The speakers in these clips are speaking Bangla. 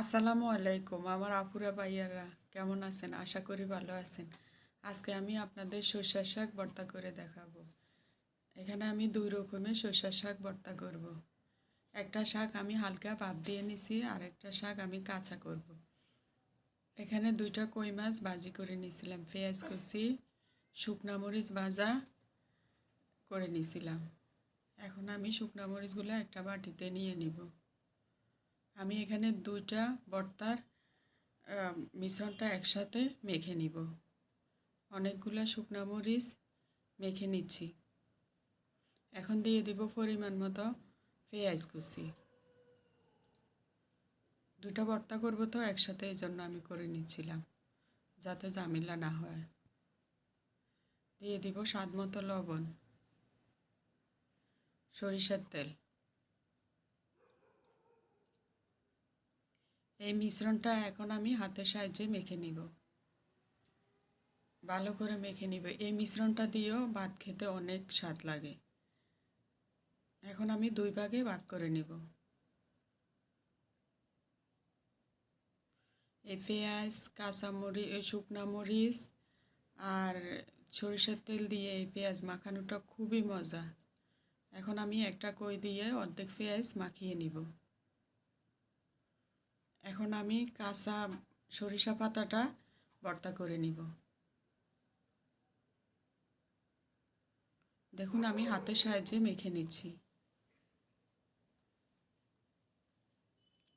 আসসালামু আলাইকুম। আমার আপুরা ভাইয়ারা কেমন আছেন? আশা করি ভালো আছেন। আজকে আমি আপনাদের সর্ষার শাক ভর্তা করে দেখাবো। এখানে আমি দুই রকমের সর্ষার শাক ভর্তা করব। একটা শাক আমি হালকা ভাপ দিয়ে নিছি, আর একটা শাক আমি কাঁচা করব। এখানে দুইটা কই মাছ ভাজি করে নিছিলাম, পেঁয়াজ কুচি, শুকনা মরিচ ভাজা করে নিছিলাম। এখন আমি শুকনা মরিচগুলো একটা বাটিতে নিয়ে নিব। আমি এখানে দুইটা বর্তার মিশ্রণটা একসাথে মেখে নিব। অনেকগুলো শুকনা মরিচ মেখে নিচ্ছি। এখন দিয়ে দিব পরিমাণ মতো পেঁয়াজ কুচি। দুটা ভর্তা করব তো একসাথে, এই জন্য আমি করে নিচ্ছিলাম, যাতে ঝামেলা না হয়। দিয়ে দিব স্বাদ মতো লবণ, সরিষার তেল। এই মিশ্রণটা এখন আমি হাতের সাহায্যে মেখে নিব। ভালো করে মেখে নিব। এই মিশ্রণটা দিয়েও ভাত খেতে অনেক স্বাদ লাগে। এখন আমি দুই ভাগে ভাগ করে নিব। এই পেঁয়াজ কাঁচামরিচ শুকনা মরিচ আর সরিষার তেল দিয়ে এই পেঁয়াজ মাখানোটা খুবই মজা। এখন আমি একটা কই দিয়ে অর্ধেক পেঁয়াজ মাখিয়ে নিব। এখন আমি কাঁচা সরিষা পাতাটা ভর্তা করে নিব। দেখুন, আমি হাতের সাহায্যে মেখে নিচ্ছি।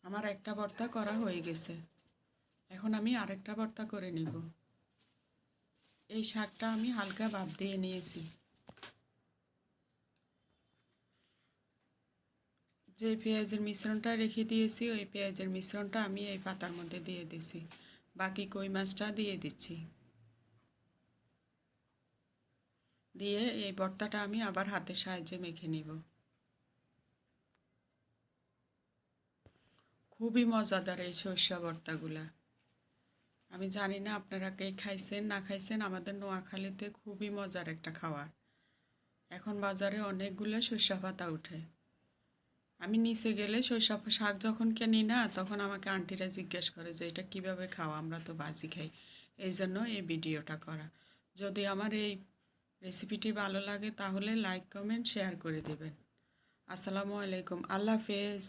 আমার একটা ভর্তা করা হয়ে গেছে। এখন আমি আরেকটা ভর্তা করে নিব। এই শাকটা আমি হালকা ভাপ দিয়ে নিয়েছি। যে পেঁয়াজের মিশ্রণটা রেখে দিয়েছি, ওই পেঁয়াজের মিশ্রণটা আমি এই পাতার মধ্যে দিয়ে দিছি। বাকি কই মাছটা দিয়ে দিচ্ছি। দিয়ে এই ভর্তাটা আমি আবার হাতের সাহায্যে মেখে নিব। খুবই মজাদার এই সর্ষা ভর্তাগুলা। আমি জানি না আপনারা কে খাইছেন, না খাইছেন, আমাদের নোয়াখালীতে খুবই মজার একটা খাবার। এখন বাজারে অনেকগুলো সর্ষা পাতা উঠে। আমি নিচে গেলে শৈশব শাক যখন কিনি না, তখন আমাকে আন্টিরা জিজ্ঞেস করে যে, এটা কীভাবে খাওয়া আমরা তো বাজি খাই। এই জন্য এই ভিডিওটা করা। যদি আমার এই রেসিপিটি ভালো লাগে, তাহলে লাইক কমেন্ট শেয়ার করে দেবেন। আসসালামু আলাইকুম। আল্লাহ হাফেজ।